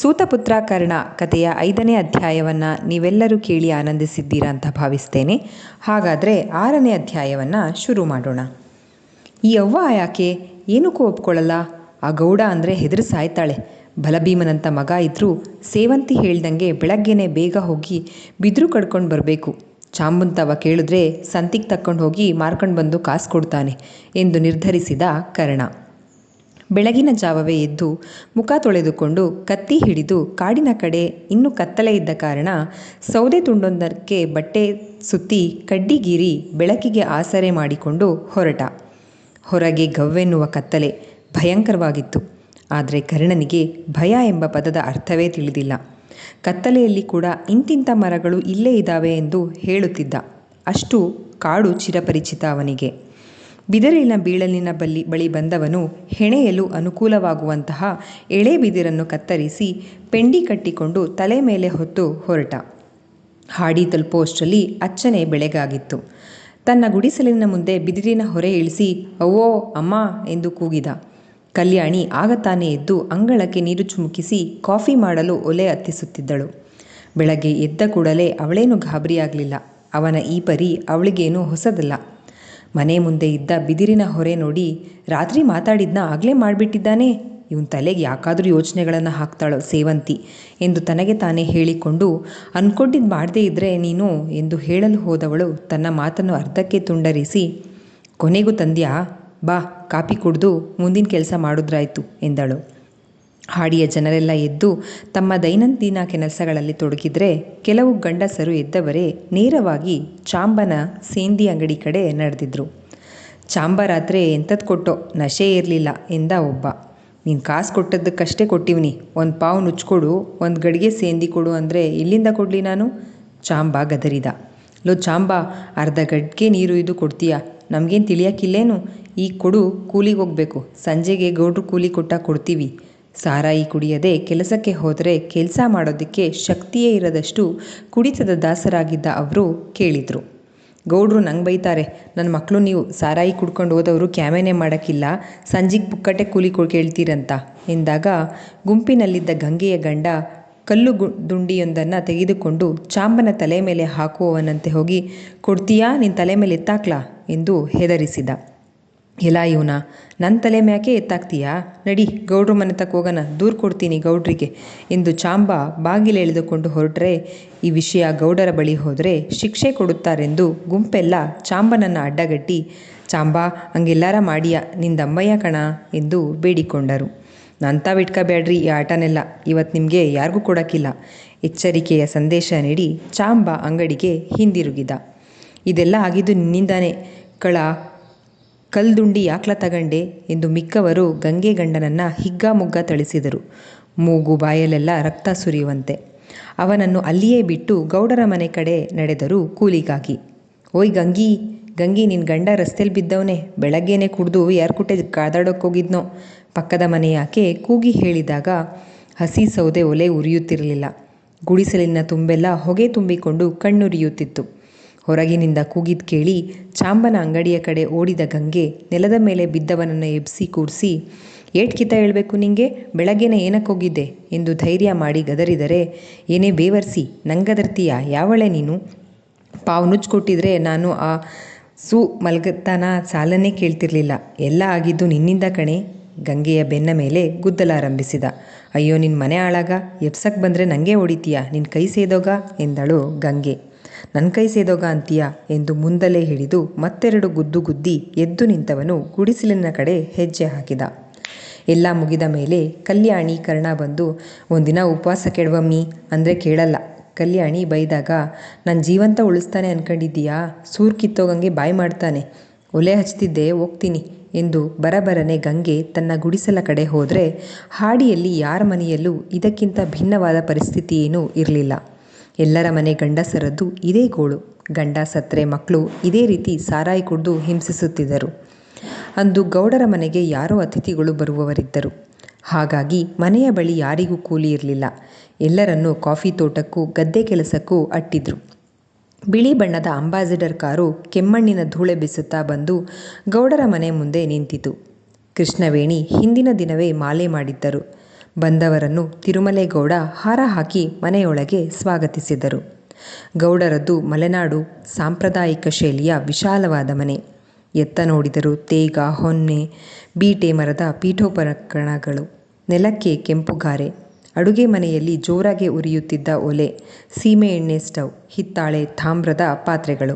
ಸೂತಪುತ್ರ ಕರ್ಣ ಕಥೆಯ ಐದನೇ ಅಧ್ಯಾಯವನ್ನು ನೀವೆಲ್ಲರೂ ಕೇಳಿ ಆನಂದಿಸಿದ್ದೀರಾ ಅಂತ ಭಾವಿಸ್ತೇನೆ. ಹಾಗಾದರೆ ಆರನೇ ಅಧ್ಯಾಯವನ್ನು ಶುರು ಮಾಡೋಣ. ಈ ಅವ್ವ ಯಾಕೆ? ಏನಕ್ಕೂ ಒಪ್ಕೊಳ್ಳಲ್ಲ ಆ ಗೌಡ ಅಂದರೆ ಹೆದರು ಸಾಯ್ತಾಳೆ. ಬಲಭೀಮನಂತ ಮಗ ಇದ್ದರೂ ಸೇವಂತಿ ಹೇಳ್ದಂಗೆ ಬೆಳಗ್ಗೆನೆ ಬೇಗ ಹೋಗಿ ಬಿದ್ರು ಕಡ್ಕೊಂಡು ಬರಬೇಕು. ಚಾಂಬುಂತವ ಕೇಳಿದ್ರೆ ಸಂತಿಗೆ ತಕ್ಕೊಂಡು ಹೋಗಿ ಮಾರ್ಕೊಂಡು ಬಂದು ಕಾಸು ಕೊಡ್ತಾನೆ ಎಂದು ನಿರ್ಧರಿಸಿದ ಕರ್ಣ. ಬೆಳಗಿನ ಜಾವವೇ ಎದ್ದು ಮುಖ ತೊಳೆದುಕೊಂಡು ಕತ್ತಿ ಹಿಡಿದು ಕಾಡಿನ ಕಡೆ ಇನ್ನು ಕತ್ತಲೆ ಇದ್ದ ಕಾರಣ ಸೌದೆ ತುಂಡೊಂದಕ್ಕೆ ಬಟ್ಟೆ ಸುತ್ತಿ ಕಡ್ಡಿಗೀರಿ ಬೆಳಕಿಗೆ ಆಸರೆ ಮಾಡಿಕೊಂಡು ಹೊರಟ. ಹೊರಗೆ ಗವ್ವೆನ್ನುವ ಕತ್ತಲೆ ಭಯಂಕರವಾಗಿತ್ತು. ಆದರೆ ಕರ್ಣನಿಗೆ ಭಯ ಎಂಬ ಪದದ ಅರ್ಥವೇ ತಿಳಿದಿಲ್ಲ. ಕತ್ತಲೆಯಲ್ಲಿ ಕೂಡ ಇಂತಿಂಥ ಮರಗಳು ಇಲ್ಲೇ ಇದ್ದಾವೆ ಎಂದು ಹೇಳುತ್ತಿದ್ದ. ಅಷ್ಟು ಕಾಡು ಚಿರಪರಿಚಿತ ಅವನಿಗೆ. ಬಿದಿರಿನ ಬೀಳಲಿನ ಬಲ್ಲಿ ಬಳಿ ಬಂದವನು ಹೆಣೆಯಲು ಅನುಕೂಲವಾಗುವಂತಹ ಎಳೆ ಬಿದಿರನ್ನು ಕತ್ತರಿಸಿ ಪೆಂಡಿ ಕಟ್ಟಿಕೊಂಡು ತಲೆ ಮೇಲೆ ಹೊತ್ತು ಹೊರಟ. ಹಾಡಿ ತಲುಪುವಷ್ಟರಲ್ಲಿ ಅಚ್ಚನೆ ಬೆಳೆಗಾಗಿತ್ತು. ತನ್ನ ಗುಡಿಸಲಿನ ಮುಂದೆ ಬಿದಿರಿನ ಹೊರೆ ಇಳಿಸಿ ಅವೋ ಅಮ್ಮ, ಎಂದು ಕೂಗಿದ. ಕಲ್ಯಾಣಿ ಆಗ ತಾನೇ ಎದ್ದು ಅಂಗಳಕ್ಕೆ ನೀರು ಚುಮುಕಿಸಿ ಕಾಫಿ ಮಾಡಲು ಒಲೆ ಹತ್ತಿಸುತ್ತಿದ್ದಳು ಬೆಳಗ್ಗೆ ಎದ್ದ ಕೂಡಲೇ ಅವಳೇನು ಗಾಬರಿಯಾಗಲಿಲ್ಲ. ಅವನ ಈ ಪರಿ ಅವಳಿಗೇನೂ ಹೊಸದಲ್ಲ. ಮನೆ ಮುಂದೆ ಇದ್ದ ಬಿದಿರಿನ ಹೊರೆ ನೋಡಿ ರಾತ್ರಿ ಮಾತಾಡಿದ್ನ ಆಗಲೇ ಮಾಡಿಬಿಟ್ಟಿದ್ದಾನೆ. ಇವನ್ ತಲೆಗೆ ಯಾಕಾದರೂ ಯೋಚನೆಗಳನ್ನು ಹಾಕ್ತಾಳೋ ಸೇವಂತಿ ಎಂದು ತನಗೆ ತಾನೇ ಹೇಳಿಕೊಂಡು ಅನ್ಕೊಂಡಿದ್ದು ಮಾಡದೇ ಇದ್ದರೆ ನೀನು ಎಂದು ಹೇಳಲು ಹೋದವಳು ತನ್ನ ಮಾತನ್ನು ಅರ್ಧಕ್ಕೆ ತುಂಡರಿಸಿ, ಕೊನೆಗೂ ತಂದ್ಯಾ, ಬಾ, ಕಾಪಿ ಕುಡಿದು ಮುಂದಿನ ಕೆಲಸ ಮಾಡಿದ್ರಾಯ್ತು ಎಂದಳು. ಹಾಡಿಯ ಜನರೆಲ್ಲ ಎದ್ದು ತಮ್ಮ ದೈನಂದಿನ ಕೆಲಸಗಳಲ್ಲಿ ತೊಡಗಿದ್ರೆ ಕೆಲವು ಗಂಡಸರು ಎದ್ದವರೇ ನೇರವಾಗಿ ಚಾಂಬನ ಸೇಂದಿ ಅಂಗಡಿ ಕಡೆ ನಡೆದಿದ್ರು. ಚಾಂಬರಾತ್ರೆ ಎಂಥದ್ದು ಕೊಟ್ಟೋ ನಶೆ ಇರಲಿಲ್ಲ ಎಂದ ಒಬ್ಬ. ನೀನು ಕಾಸು ಕೊಟ್ಟದ್ದಕ್ಕಷ್ಟೇ ಕೊಟ್ಟಿವ್ನಿ. ಒಂದು ಪಾವು ನುಚ್ಕೊಡು, ಒಂದು ಗಡಿಗೆ ಸೇಂದಿ ಕೊಡು ಅಂದರೆ ಎಲ್ಲಿಂದ ಕೊಡಲಿ ನಾನು? ಚಾಂಬ ಗದರಿದ. ಲೋ ಚಾಂಬ, ಅರ್ಧ ಗಡ್ಗೆ ನೀರು ಇದು ಕೊಡ್ತೀಯಾ? ನಮಗೇನು ತಿಳಿಯೋಕ್ಕಿಲ್ಲೇನು ಈಗ ಕೊಡು, ಕೂಲಿಗೆ ಹೋಗಬೇಕು. ಸಂಜೆಗೆ ಗೌಡ್ರು ಕೂಲಿ ಕೊಟ್ಟ ಕೊಡ್ತೀವಿ. ಸಾರಾಯಿ ಕುಡಿಯದೆ ಕೆಲಸಕ್ಕೆ ಹೋದರೆ ಕೆಲಸ ಮಾಡೋದಕ್ಕೆ ಶಕ್ತಿಯೇ ಇರದಷ್ಟು ಕುಡಿತದ ದಾಸರಾಗಿದ್ದ ಅವರು ಕೇಳಿದರು. ಗೌಡ್ರು ನಂಗೆ ಬೈತಾರೆ ನನ್ನ ಮಕ್ಕಳು ನೀವು ಸಾರಾಯಿ ಕುಡ್ಕೊಂಡು ಹೋದವರು ಕ್ಯಾಮೆನೆ ಮಾಡೋಕ್ಕಿಲ್ಲ, ಸಂಜೆಗೆ ಪುಕ್ಕಟೆ ಕೂಲಿ ಕೇಳ್ತೀರಂತ. ಎಂದಾಗ ಗುಂಪಿನಲ್ಲಿದ್ದ ಗಂಗೆಯ ಗಂಡ ಕಲ್ಲು ಗು, ದುಂಡಿಯೊಂದನ್ನು ತೆಗೆದುಕೊಂಡು ಚಾಂಬನ ತಲೆ ಮೇಲೆ ಹಾಕುವವನಂತೆ ಹೋಗಿ, ಕೊಡ್ತೀಯಾ? ನಿನ್ನ ತಲೆ ಮೇಲೆ ಎತ್ತಾಕ್ಲಾ? ಎಂದು ಹೆದರಿಸಿದ. ಎಲ್ಲ ಇವನ ನನ್ನ ತಲೆ ಮ್ಯಾಕೆ ಎತ್ತಾಕ್ತೀಯಾ ನಡಿ, ಗೌಡ್ರ ಮನೆ ತಕ್ಕ ಹೋಗೋಣ, ದೂರು ಕೊಡ್ತೀನಿ ಗೌಡ್ರಿಗೆ ಎಂದು ಚಾಂಬ ಬಾಗಿಲು ಎಳೆದುಕೊಂಡು ಹೊರಟ್ರೆ, ಈ ವಿಷಯ ಗೌಡರ ಬಳಿ ಹೋದರೆ ಶಿಕ್ಷೆ ಕೊಡುತ್ತಾರೆಂದು ಗುಂಪೆಲ್ಲ ಚಾಂಬನನ್ನು ಅಡ್ಡಗಟ್ಟಿ, ಚಾಂಬ, ಹಂಗೆಲ್ಲಾರ ಮಾಡಿಯ? ನಿಂದಮ್ಮಯ್ಯ ಕಣ? ಎಂದು ಬೇಡಿಕೊಂಡರು. ನಂತ ಬಿಟ್ಕೋಬೇಡ್ರಿ ಈ ಆಟನೆಲ್ಲ ಇವತ್ತು ನಿಮಗೆ ಯಾರಿಗೂ ಕೊಡೋಕ್ಕಿಲ್ಲ. ಎಚ್ಚರಿಕೆಯ ಸಂದೇಶ ನೀಡಿ ಚಾಂಬ ಅಂಗಡಿಗೆ ಹಿಂದಿರುಗಿದ. ಇದೆಲ್ಲ ಆಗಿದ್ದು ನಿನ್ನಿಂದಾನೆ ಕಳ ಕಲ್ದುಂಡಿ ಯಾಕ್ಲ ತಗಂಡೆ ಎಂದು ಮಿಕ್ಕವರು ಗಂಗೆ ಗಂಡನನ್ನು ಹಿಗ್ಗಾಮುಗ್ಗ ಥಳಿಸಿದರು. ಮೂಗು ಬಾಯಲ್ಲೆಲ್ಲ ರಕ್ತ ಸುರಿಯುವಂತೆ. ಅವನನ್ನು ಅಲ್ಲಿಯೇ ಬಿಟ್ಟು ಗೌಡರ ಮನೆ ಕಡೆ ನಡೆದರು ಕೂಲಿಗಾಗಿ. ಓಯ್ ಗಂಗಿ ಗಂಗಿ ನಿನ್ನ ಗಂಡ ರಸ್ತೆಯಲ್ಲಿ ಬಿದ್ದವನೇ, ಬೆಳಗ್ಗೆನೆ ಕುಡಿದು ಯಾರ್ಕುಟೆ ಕಾದಾಡೋಕ್ಕೋಗಿದ್ನೋ ಪಕ್ಕದ ಮನೆಯಾಕೆ ಕೂಗಿ ಹೇಳಿದಾಗ ಹಸಿ ಸೌದೆ ಒಲೆ ಉರಿಯುತ್ತಿರಲಿಲ್ಲ. ಗುಡಿಸಲಿನ ತುಂಬೆಲ್ಲ ಹೊಗೆ ತುಂಬಿಕೊಂಡು ಕಣ್ಣುರಿಯುತ್ತಿತ್ತು. ಹೊರಗಿನಿಂದ ಕೂಗಿದ್ ಕೇಳಿ ಚಾಂಬನ ಅಂಗಡಿಯ ಕಡೆ ಓಡಿದ ಗಂಗೆ ನೆಲದ ಮೇಲೆ ಬಿದ್ದವನನ್ನು ಎಬ್ಸಿ ಕೂರಿಸಿ ಏಟ್ ಕಿತ ಹೇಳಬೇಕು ನಿಂಗೆ, ಬೆಳಗ್ಗೆನೆ ಏನಕ್ಕೋಗಿದ್ದೆ ಎಂದು ಧೈರ್ಯ ಮಾಡಿ ಗದರಿದರೆ, ಏನೇ ಬೇವರ್ಸಿ, ನಂಗದರ್ತೀಯ, ಯಾವಳೆ ನೀನು? ಪಾವು ನುಚ್ಚು ಕೊಟ್ಟಿದ್ರೆ ನಾನು ಆ ಸು ಮಲ್ಗತ್ತನ ಸಾಲನ್ನೇ ಕೇಳ್ತಿರ್ಲಿಲ್ಲ. ಎಲ್ಲ ಆಗಿದ್ದು ನಿನ್ನಿಂದ ಕಣೆ, ಗಂಗೆಯ ಬೆನ್ನ ಮೇಲೆ ಗುದ್ದಲಾರಂಭಿಸಿದ. ಅಯ್ಯೋ ನಿನ್ನ ಮನೆ ಆಳಾಗ ಎಬ್ಸಕ್ಕೆ ಬಂದರೆ ನನಗೆ ಹೊಡಿತೀಯ ನಿನ್ನ ಕೈ ಸೇದೋಗ? ಎಂದಳು ಗಂಗೆ. ನನ್ನ ಕೈ ಸೇದೋಗ ಅಂತೀಯ ಎಂದು ಮುಂದಲೇ ಹಿಡಿದು ಮತ್ತೆರಡು ಗುದ್ದು ಗುದ್ದಿ ಎದ್ದು ನಿಂತವನು ಗುಡಿಸಿಲಿನ ಕಡೆ ಹೆಜ್ಜೆ ಹಾಕಿದ. ಎಲ್ಲ ಮುಗಿದ ಮೇಲೆ ಕಲ್ಯಾಣಿ ಕರ್ಣ ಬಂದು, ಒಂದಿನ ಉಪವಾಸ ಕೆಡವಮ್ಮಿ ಅಂದರೆ ಕೇಳಲ್ಲ ಕಲ್ಯಾಣಿ ಬೈದಾಗ ನನ್ನ ಜೀವಂತ ಉಳಿಸ್ತಾನೆ ಅನ್ಕೊಂಡಿದ್ದೀಯಾ? ಸೂರ್ ಕಿತ್ತೋಗಂಗೆ ಬಾಯಿ ಮಾಡ್ತಾನೆ. ಒಲೆ ಹಚ್ತಿದ್ದೆ, ಹೋಗ್ತೀನಿ ಎಂದು ಬರಬರನೆ ಗಂಗೆ ತನ್ನ ಗುಡಿಸಲ ಕಡೆ ಹೋದರೆ ಹಾಡಿಯಲ್ಲಿ ಯಾರ ಮನೆಯಲ್ಲೂ ಇದಕ್ಕಿಂತ ಭಿನ್ನವಾದ ಪರಿಸ್ಥಿತಿ ಏನೂ ಇರಲಿಲ್ಲ. ಎಲ್ಲರ ಮನೆ ಗಂಡಸರದ್ದು ಇದೇ ಗೋಳು. ಗಂಡ ಸತ್ರೆ ಮಕ್ಕಳು ಇದೇ ರೀತಿ ಸಾರಾಯಿ ಕುಡಿದು ಹಿಂಸಿಸುತ್ತಿದ್ದರು. ಅಂದು ಗೌಡರ ಮನೆಗೆ ಯಾರೋ ಅತಿಥಿಗಳು ಬರುವವರಿದ್ದರು. ಹಾಗಾಗಿ ಮನೆಯ ಬಳಿ ಯಾರಿಗೂ ಕೂಲಿ ಇರಲಿಲ್ಲ. ಎಲ್ಲರನ್ನೂ ಕಾಫಿ ತೋಟಕ್ಕೂ ಗದ್ದೆ ಕೆಲಸಕ್ಕೂ ಅಟ್ಟಿದ್ರು. ಬಿಳಿ ಬಣ್ಣದ ಅಂಬಾಸಿಡರ್ ಕಾರು ಕೆಮ್ಮಣ್ಣಿನ ಧೂಳೆ ಬಿಸುತ್ತಾ ಬಂದು ಗೌಡರ ಮನೆ ಮುಂದೆ ನಿಂತಿತು. ಕೃಷ್ಣವೇಣಿ ಹಿಂದಿನ ದಿನವೇ ಮಾಲೆ ಮಾಡಿದ್ದರು. ಬಂದವರನ್ನು ತಿರುಮಲೇಗೌಡ ಹಾರ ಹಾಕಿ ಮನೆಯೊಳಗೆ ಸ್ವಾಗತಿಸಿದರು. ಗೌಡರದ್ದು ಮಲೆನಾಡು ಸಾಂಪ್ರದಾಯಿಕ ಶೈಲಿಯ ವಿಶಾಲವಾದ ಮನೆ. ಎತ್ತ ನೋಡಿದರು ತೇಗ, ಹೊನ್ನೆ, ಬೀಟೆ ಮರದ ಪೀಠೋಪಕರಣಗಳು, ನೆಲಕ್ಕೆ ಕೆಂಪುಗಾರೆ ಅಡುಗೆ ಮನೆಯಲ್ಲಿ ಜೋರಾಗಿ ಉರಿಯುತ್ತಿದ್ದ ಒಲೆ, ಸೀಮೆ ಎಣ್ಣೆ ಸ್ಟವ್, ಹಿತ್ತಾಳೆ ತಾಮ್ರದ ಪಾತ್ರೆಗಳು.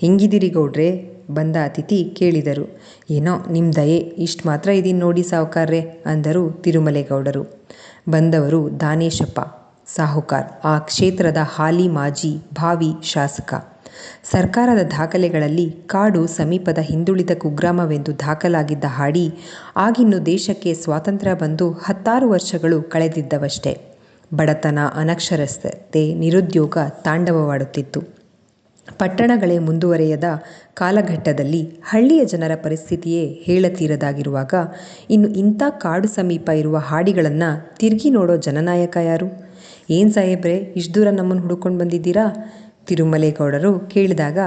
ಹೆಂಗಿದಿರಿ ಗೌಡ್ರೆ? ಬಂದ ಅತಿಥಿ ಕೇಳಿದರು. ಏನೋ ನಿಮ್ಮ ದಯೆ, ಇಷ್ಟು ಮಾತ್ರ ಇದೀನಿ ನೋಡಿ ಸಾವುಕಾರ್ರೆ ಅಂದರು ತಿರುಮಲೇಗೌಡರು. ಬಂದವರು ದಾನೇಶಪ್ಪ, ಸಾಹುಕಾರ್, ಆ ಕ್ಷೇತ್ರದ ಹಾಲಿ ಮಾಜಿ ಭಾವಿ ಶಾಸಕ. ಸರ್ಕಾರದ ದಾಖಲೆಗಳಲ್ಲಿ ಕಾಡು ಸಮೀಪದ ಹಿಂದುಳಿದ ಕುಗ್ರಾಮವೆಂದು ದಾಖಲಾಗಿದ್ದ ಹಾಡಿ, ಆಗಿನ್ನು ದೇಶಕ್ಕೆ ಸ್ವಾತಂತ್ರ್ಯ ಬಂದು ಹತ್ತಾರು ವರ್ಷಗಳು ಕಳೆದಿದ್ದವಷ್ಟೇ. ಬಡತನ ಅನಕ್ಷರಸ್ಥತೆ ನಿರುದ್ಯೋಗ ತಾಂಡವವಾಡುತ್ತಿತ್ತು. ಪಟ್ಟಣಗಳೇ ಮುಂದುವರೆಯದ ಕಾಲಘಟ್ಟದಲ್ಲಿ ಹಳ್ಳಿಯ ಜನರ ಪರಿಸ್ಥಿತಿಯೇ ಹೇಳತೀರದಾಗಿರುವಾಗ ಇನ್ನು ಇಂಥ ಕಾಡು ಸಮೀಪ ಇರುವ ಹಾಡಿಗಳನ್ನು ತಿರುಗಿ ನೋಡೋ ಜನನಾಯಕ ಯಾರು? ಏನು ಸಾಹೇಬ್ರೆ, ಇಷ್ಟು ದೂರ ನಮ್ಮನ್ನು ಹುಡುಕೊಂಡು ಬಂದಿದ್ದೀರಾ? ತಿರುಮಲೇಗೌಡರು ಕೇಳಿದಾಗ,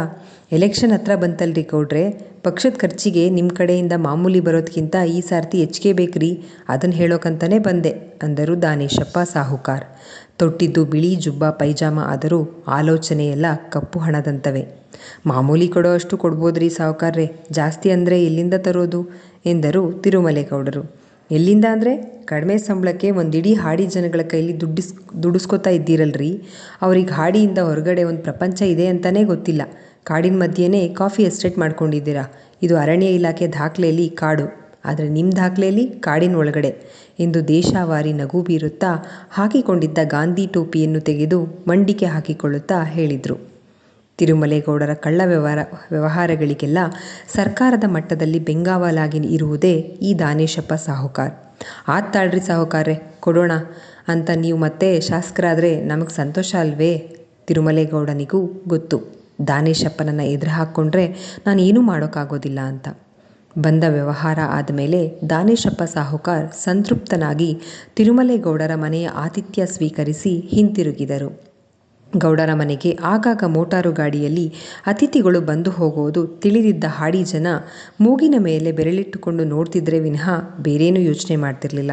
ಎಲೆಕ್ಷನ್ ಹತ್ರ ಬಂತಲ್ರಿ ಗೌಡ್ರೆ, ಪಕ್ಷದ ಖರ್ಚಿಗೆ ನಿಮ್ಮ ಕಡೆಯಿಂದ ಮಾಮೂಲಿ ಬರೋದಕ್ಕಿಂತ ಈ ಸಾರ್ತಿ ಹೆಚ್ಚಿಗೆ ಬೇಕ್ರಿ? ಅದನ್ನು ಹೇಳೋಕಂತಲೇ ಬಂದೆ, ಅಂದರು ದಾನೇಶಪ್ಪ ಸಾಹುಕಾರ್. ತೊಟ್ಟಿದ್ದು ಬಿಳಿ ಜುಬ್ಬ ಪೈಜಾಮ ಆದರೂ ಆಲೋಚನೆಯೆಲ್ಲ ಕಪ್ಪು ಹಣದಂತವೆ. ಮಾಮೂಲಿ ಕೊಡೋ ಅಷ್ಟು ಕೊಡ್ಬೋದ್ರಿ ಸಾವುಕಾರ್ರೆ, ಜಾಸ್ತಿ ಅಂದರೆ ಎಲ್ಲಿಂದ ತರೋದು? ಎಂದರು ತಿರುಮಲೇಗೌಡರು. ಎಲ್ಲಿಂದ ಅಂದರೆ? ಕಡಿಮೆ ಸಂಬಳಕ್ಕೆ ಒಂದಿಡೀ ಹಾಡಿ ಜನಗಳ ಕೈಲಿ ದುಡ್ಡಿಸ್, ದುಡಿಸ್ಕೊತಾ ಇದ್ದೀರಲ್ರಿ? ಅವ್ರಿಗೆ ಹಾಡಿಯಿಂದ ಹೊರಗಡೆ ಒಂದು ಪ್ರಪಂಚ ಇದೆ ಅಂತಲೇ ಗೊತ್ತಿಲ್ಲ. ಕಾಡಿನ ಮಧ್ಯೆನೇ ಕಾಫಿ ಎಸ್ಟೇಟ್ ಮಾಡ್ಕೊಂಡಿದ್ದೀರಾ? ಇದು ಅರಣ್ಯ ಇಲಾಖೆ ದಾಖಲೆಯಲ್ಲಿ ಕಾಡು. ಆದರೆ ನಿಮ್ಮ ದಾಖಲೆಯಲ್ಲಿ ಕಾಡಿನ ಒಳಗಡೆ. ಎಂದು ದೇಶಾವಾರಿ ನಗು ಬೀರುತ್ತಾ ಹಾಕಿಕೊಂಡಿದ್ದ ಗಾಂಧಿ ಟೋಪಿಯನ್ನು ತೆಗೆದು ಮಂಡಿಕೆ ಹಾಕಿಕೊಳ್ಳುತ್ತಾ ಹೇಳಿದರು. ತಿರುಮಲೇಗೌಡರ ಕಳ್ಳ ವ್ಯವಹಾರ, ವ್ಯವಹಾರಗಳಿಗೆಲ್ಲ ಸರ್ಕಾರದ ಮಟ್ಟದಲ್ಲಿ ಬೆಂಗಾವಲಾಗಿ ಇರುವುದೇ ಈ ದಾನೇಶಪ್ಪ ಸಾಹುಕಾರ್. ಆತ್ತಾಳ್ರಿ ಸಾಹುಕಾರ್ರೆ, ಕೊಡೋಣ ಅಂತ ನೀವು ಮತ್ತೆ ಶಾಸಕರಾದರೆ ನಮಗೆ ಸಂತೋಷ ಅಲ್ವೇ? ತಿರುಮಲೇಗೌಡನಿಗೂ ಗೊತ್ತು. ದಾನೇಶಪ್ಪನನ್ನು ಎದುರು ಹಾಕ್ಕೊಂಡ್ರೆ ನಾನು ಏನೂ ಮಾಡೋಕ್ಕಾಗೋದಿಲ್ಲ ಅಂತ. ಬಂದ ವ್ಯವಹಾರ ಆದಮೇಲೆ ದಾನೇಶಪ್ಪ ಸಾಹುಕಾರ್ ಸಂತೃಪ್ತನಾಗಿ ತಿರುಮಲೇಗೌಡರ ಮನೆಯ ಆತಿಥ್ಯ ಸ್ವೀಕರಿಸಿ ಹಿಂತಿರುಗಿದರು. ಗೌಡರ ಮನೆಗೆ ಆಗಾಗ ಮೋಟಾರು ಗಾಡಿಯಲ್ಲಿ ಅತಿಥಿಗಳು ಬಂದು ಹೋಗುವುದು ತಿಳಿದಿದ್ದ ಹಾಡಿ ಜನ ಮೂಗಿನ ಮೇಲೆ ಬೆರಳಿಟ್ಟುಕೊಂಡು ನೋಡ್ತಿದ್ರೆ ವಿನಃ ಬೇರೇನೂ ಯೋಚನೆ ಮಾಡ್ತಿರಲಿಲ್ಲ.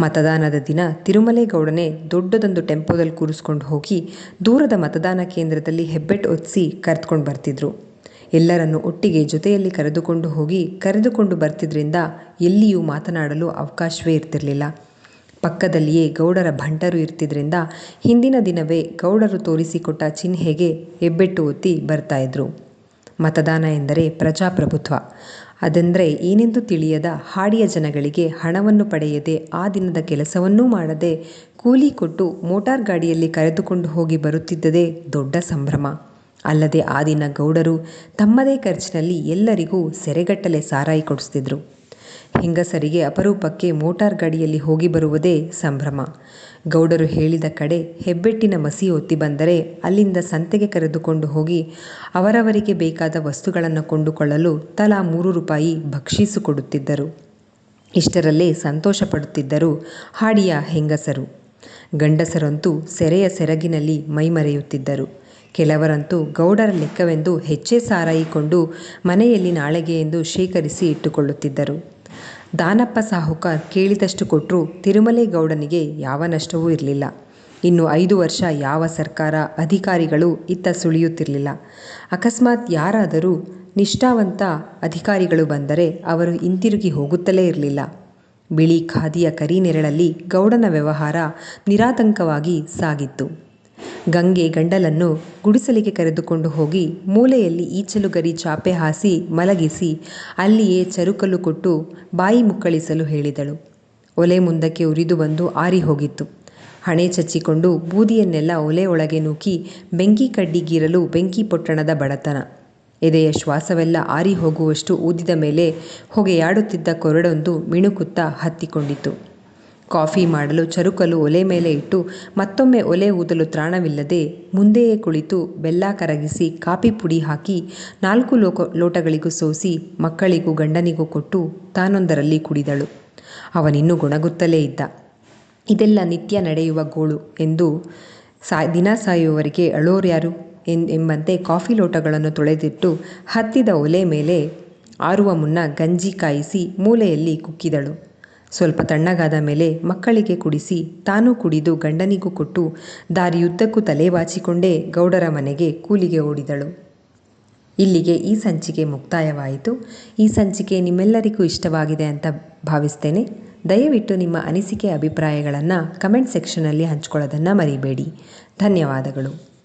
ಮತದಾನದ ದಿನ ತಿರುಮಲೇಗೌಡನೇ ದೊಡ್ಡದೊಂದು ಟೆಂಪೋದಲ್ಲಿ ಕೂರಿಸ್ಕೊಂಡು ಹೋಗಿ ದೂರದ ಮತದಾನ ಕೇಂದ್ರದಲ್ಲಿ ಹೆಬ್ಬೆಟ್ಟು ಒತ್ತಿಸಿ ಕರೆದುಕೊಂಡು ಬರ್ತಿದ್ರು. ಎಲ್ಲರನ್ನು ಒಟ್ಟಿಗೆ ಜೊತೆಯಲ್ಲಿ ಕರೆದುಕೊಂಡು ಹೋಗಿ ಕರೆದುಕೊಂಡು ಬರ್ತಿದ್ರಿಂದ ಎಲ್ಲಿಯೂ ಮಾತನಾಡಲು ಅವಕಾಶವೇ ಇರ್ತಿರಲಿಲ್ಲ. ಪಕ್ಕದಲ್ಲಿಯೇ ಗೌಡರ ಭಂಟರು ಇರ್ತಿದ್ರಿಂದ ಹಿಂದಿನ ದಿನವೇ ಗೌಡರು ತೋರಿಸಿಕೊಟ್ಟ ಚಿಹ್ನೆಗೆ ಹೆಬ್ಬೆಟ್ಟು ಒತ್ತಿ ಬರ್ತಾಯಿದ್ರು ಮತದಾನ ಎಂದರೆ ಪ್ರಜಾಪ್ರಭುತ್ವ. ಅದೆಂದರೆ ಏನೆಂದು ತಿಳಿಯದ ಹಾಡಿಯ ಜನಗಳಿಗೆ ಹಣವನ್ನು ಪಡೆಯದೆ ಆ ದಿನದ ಕೆಲಸವನ್ನೂ ಮಾಡದೆ ಕೂಲಿ ಕೊಟ್ಟು ಮೋಟಾರ್ ಗಾಡಿಯಲ್ಲಿ ಕರೆದುಕೊಂಡು ಹೋಗಿ ಬರುತ್ತಿದ್ದದೇ ದೊಡ್ಡ ಸಂಭ್ರಮ. ಅಲ್ಲದೆ ಆ ದಿನ ಗೌಡರು ತಮ್ಮದೇ ಖರ್ಚಿನಲ್ಲಿ ಎಲ್ಲರಿಗೂ ಸೆರೆಗಟ್ಟಲೆ ಸಾರಾಯಿ ಕೊಡಿಸ್ತಿದ್ರು. ಹೆಂಗಸರಿಗೆ ಅಪರೂಪಕ್ಕೆ ಮೋಟಾರ್ ಗಾಡಿಯಲ್ಲಿ ಹೋಗಿ ಬರುವುದೇ ಸಂಭ್ರಮ. ಗೌಡರು ಹೇಳಿದ ಕಡೆ ಹೆಬ್ಬೆಟ್ಟಿನ ಮಸಿ ಒತ್ತಿ ಬಂದರೆ ಅಲ್ಲಿಂದ ಸಂತೆಗೆ ಕರೆದುಕೊಂಡು ಹೋಗಿ ಅವರವರಿಗೆ ಬೇಕಾದ ವಸ್ತುಗಳನ್ನು ಕೊಂಡುಕೊಳ್ಳಲು ತಲಾ ಮೂರು ರೂಪಾಯಿ ಭಕ್ಷೀಸು ಕೊಡುತ್ತಿದ್ದರು. ಇಷ್ಟರಲ್ಲೇ ಸಂತೋಷ ಪಡುತ್ತಿದ್ದರು ಹಾಡಿಯ ಹೆಂಗಸರು. ಗಂಡಸರಂತೂ ಸೆರೆಯ ಸೆರಗಿನಲ್ಲಿ ಮೈಮರೆಯುತ್ತಿದ್ದರು. ಕೆಲವರಂತೂ ಗೌಡರ ಲೆಕ್ಕವೆಂದು ಹೆಚ್ಚೇ ಸಾರಾಯಿಕೊಂಡು ಮನೆಯಲ್ಲಿ ನಾಳೆಗೆ ಎಂದು ಶೇಖರಿಸಿ ಇಟ್ಟುಕೊಳ್ಳುತ್ತಿದ್ದರು. ದಾನಪ್ಪ ಸಾಹುಕಾರ್ ಕೇಳಿದಷ್ಟು ಕೊಟ್ಟರೂ ತಿರುಮಲೇಗೌಡನಿಗೆ ಯಾವ ನಷ್ಟವೂ ಇರಲಿಲ್ಲ. ಇನ್ನು ಐದು ವರ್ಷ ಯಾವ ಸರ್ಕಾರ ಅಧಿಕಾರಿಗಳು ಇತ್ತ ಸುಳಿಯುತ್ತಿರಲಿಲ್ಲ. ಅಕಸ್ಮಾತ್ ಯಾರಾದರೂ ನಿಷ್ಠಾವಂತ ಅಧಿಕಾರಿಗಳು ಬಂದರೆ ಅವರು ಹಿಂತಿರುಗಿ ಹೋಗುತ್ತಲೇ ಇರಲಿಲ್ಲ. ಬಿಳಿ ಖಾದಿಯ ಕರಿನೆರಳಲ್ಲಿ ಗೌಡನ ವ್ಯವಹಾರ ನಿರಾತಂಕವಾಗಿ ಸಾಗಿತ್ತು. ಗಂಗೆ ಗಂಡಲನ್ನು ಗುಡಿಸಲಿಗೆ ಕರೆದುಕೊಂಡು ಹೋಗಿ ಮೂಲೆಯಲ್ಲಿ ಈಚಲುಗರಿ ಚಾಪೆ ಹಾಸಿ ಮಲಗಿಸಿ ಅಲ್ಲಿಯೇ ಚರುಕಲು ಕೊಟ್ಟು ಬಾಯಿ ಮುಕ್ಕಳಿಸಲು ಹೇಳಿದಳು. ಒಲೆ ಮುಂದಕ್ಕೆ ಉರಿದು ಬಂದು ಆರಿ ಹೋಗಿತ್ತು. ಹಣೆ ಚಚ್ಚಿಕೊಂಡು ಬೂದಿಯನ್ನೆಲ್ಲ ಒಲೆ ಒಳಗೆ ನೂಕಿ ಬೆಂಕಿ ಕಡ್ಡಿಗೀರಲು ಬೆಂಕಿ ಪೊಟ್ಟಣದ ಬಡತನ. ಎದೆಯ ಶ್ವಾಸವೆಲ್ಲ ಆರಿ ಹೋಗುವಷ್ಟು ಊದಿದ ಮೇಲೆ ಹೊಗೆಯಾಡುತ್ತಿದ್ದ ಕೊರಡೊಂದು ಮಿಣುಕುತ್ತಾ ಹತ್ತಿಕೊಂಡಿತು ಕಾಫಿ ಮಾಡಲು ಚರುಕಲು ಒಲೆ ಮೇಲೆ ಇಟ್ಟು ಮತ್ತೊಮ್ಮೆ ಒಲೆ ಊದಲು ತ್ರಾಣವಿಲ್ಲದೆ ಮುಂದೆಯೇ ಕುಳಿತು ಬೆಲ್ಲ ಕರಗಿಸಿ ಕಾಫಿ ಪುಡಿ ಹಾಕಿ ನಾಲ್ಕು ಲೋಕ ಲೋಟಗಳಿಗೂ ಸೋಸಿ ಮಕ್ಕಳಿಗೂ ಗಂಡನಿಗೂ ಕೊಟ್ಟು ತಾನೊಂದರಲ್ಲಿ ಕುಡಿದಳು. ಅವನಿನ್ನೂ ಗುಣಗುತ್ತಲೇ ಇದ್ದ. ಇದೆಲ್ಲ ನಿತ್ಯ ನಡೆಯುವ ಗೋಳು ಎಂದು ಸಾ ದಿನ ಸಾಯುವವರಿಗೆ ಅಳೋರ್ಯಾರು ಎಂಬಂತೆ ಕಾಫಿ ಲೋಟಗಳನ್ನು ತೊಳೆದಿಟ್ಟು ಹತ್ತಿದ ಒಲೆ ಮೇಲೆ ಆರುವ ಮುನ್ನ ಗಂಜಿ ಕಾಯಿಸಿ ಮೂಲೆಯಲ್ಲಿ ಕುಕ್ಕಿದಳು. ಸ್ವಲ್ಪ ತಣ್ಣಗಾದ ಮೇಲೆ ಮಕ್ಕಳಿಗೆ ಕುಡಿಸಿ ತಾನೂ ಕುಡಿದು ಗಂಡನಿಗೂ ಕೊಟ್ಟು ದಾರಿಯುದ್ದಕ್ಕೂ ತಲೆ ಬಾಚಿಕೊಂಡೇ ಗೌಡರ ಮನೆಗೆ ಕೂಲಿಗೆ ಓಡಿದಳು. ಇಲ್ಲಿಗೆ ಈ ಸಂಚಿಕೆ ಮುಕ್ತಾಯವಾಯಿತು. ಈ ಸಂಚಿಕೆ ನಿಮ್ಮೆಲ್ಲರಿಗೂ ಇಷ್ಟವಾಗಿದೆ ಅಂತ ಭಾವಿಸ್ತೇನೆ. ದಯವಿಟ್ಟು ನಿಮ್ಮ ಅನಿಸಿಕೆ, ಅಭಿಪ್ರಾಯಗಳನ್ನು ಕಮೆಂಟ್ ಸೆಕ್ಷನಲ್ಲಿ ಹಂಚ್ಕೊಳ್ಳೋದನ್ನು ಮರಿಬೇಡಿ. ಧನ್ಯವಾದಗಳು.